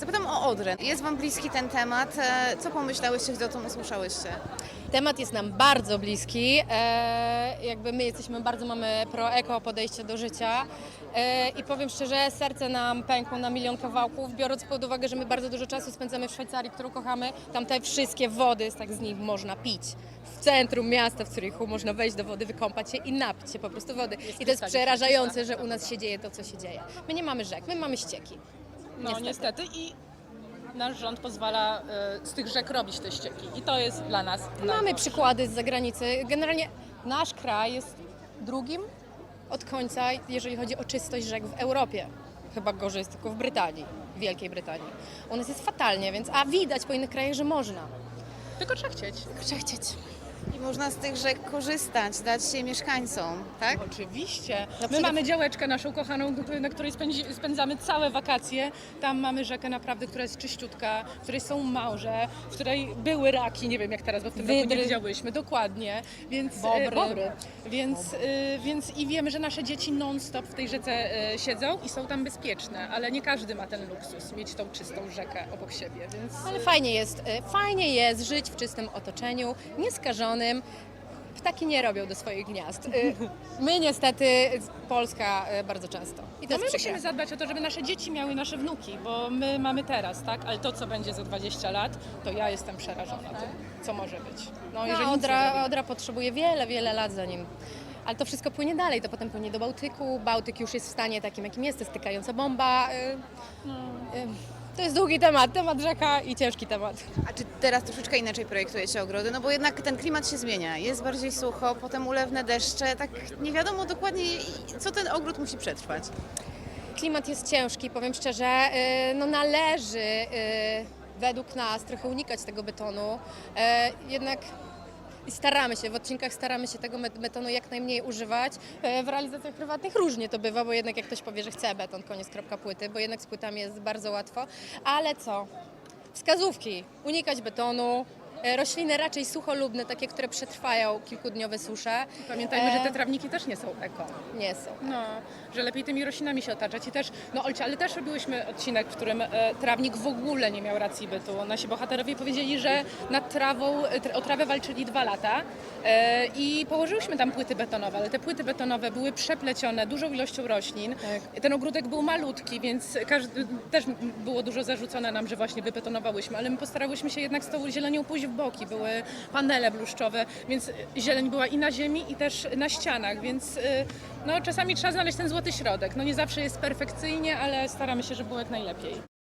Zapytam o Odrę. Jest Wam bliski ten temat. E, Co pomyślałyście, gdy o tym usłyszałyście? Temat jest nam bardzo bliski. E, jakby my jesteśmy bardzo mamy pro-eko podejście do życia. E, I powiem szczerze, serce nam pękło na milion kawałków, biorąc pod uwagę, że my bardzo dużo czasu spędzamy w Szwajcarii, którą kochamy. Tam te wszystkie wody, tak z nich można pić. W centrum miasta, w Zurichu można wejść do wody, wykąpać się i napić się po prostu wody. I to jest przerażające, że u nas się dzieje to, co się dzieje. My nie mamy rzek, my mamy ścieki. No niestety, i nasz rząd pozwala e, z tych rzek robić te ścieki i to jest dla nas Mamy najgorsze. przykłady z zagranicy. Generalnie nasz kraj jest drugim od końca, jeżeli chodzi o czystość rzek w Europie. Chyba gorzej jest tylko w Brytanii, w Wielkiej Brytanii. U nas jest fatalnie, więc a widać po innych krajach, że można. Tylko trzeba chcieć. Trzeba chcieć. I można z tych rzek korzystać, dać się mieszkańcom, tak? Oczywiście. My mamy działeczkę naszą kochaną, na której spędzi, spędzamy całe wakacje. Tam mamy rzekę naprawdę, która jest czyściutka, w której są małże, w której były raki, nie wiem jak teraz, bo w tym roku nie widziałyśmy, dokładnie. Więc, e, Bobry. bobry. Więc, e, więc i wiemy, że nasze dzieci non-stop w tej rzece e, siedzą i są tam bezpieczne, ale nie każdy ma ten luksus, mieć tą czystą rzekę obok siebie, więc... Ale fajnie jest, y, fajnie jest żyć w czystym otoczeniu, nieskażonym. Ptaki nie robią do swoich gniazd. Y, My niestety, Polska y, bardzo często. I to No my jest przykre. musimy zadbać o to, żeby nasze dzieci miały nasze wnuki, bo my mamy teraz, tak? Ale to, co będzie za 20 lat, to ja jestem przerażona tym, co może być. No, jeżeli No, nic nie Odra. Odra potrzebuje wiele, wiele lat zanim. Ale to wszystko płynie dalej, to potem płynie do Bałtyku. Bałtyk już jest w stanie takim, jakim jest, to jest bomba. y, y, To jest długi temat, temat rzeka i ciężki temat. A czy teraz troszeczkę inaczej projektujecie ogrody? No bo jednak ten klimat się zmienia. Jest bardziej sucho, potem ulewne deszcze. Tak nie wiadomo dokładnie, co ten ogród musi przetrwać. Klimat jest ciężki, powiem szczerze. y, No należy y, według nas trochę unikać tego betonu. E, Jednak i staramy się, w odcinkach staramy się tego betonu jak najmniej używać. E, W realizacjach prywatnych różnie to bywa, bo jednak jak ktoś powie, że chce beton, koniec, kropka, płyty, bo jednak z płytami jest bardzo łatwo. Ale co? Wskazówki. Unikać betonu. E, Rośliny raczej sucholubne, takie, które przetrwają kilkudniowe susze. Pamiętajmy, że E, te trawniki też nie są eko. Nie są. No, że lepiej tymi roślinami się otaczać i też, no Olcia, ale też robiłyśmy odcinek, w którym e, trawnik w ogóle nie miał racji bytu. Nasi bohaterowie powiedzieli, że nad trawą, e, o trawę walczyli dwa lata e, i położyłyśmy tam płyty betonowe, ale te płyty betonowe były przeplecione dużą ilością roślin. Ten ogródek był malutki, więc każdy, też było dużo zarzucone nam, że właśnie wybetonowałyśmy, ale my postarałyśmy się jednak z tą zielenią pójść w boki. Były panele bluszczowe, więc zieleń była i na ziemi, i też na ścianach, więc y, no, czasami trzeba znaleźć ten złoty środek. No nie zawsze jest perfekcyjnie, ale staramy się, żeby było jak najlepiej.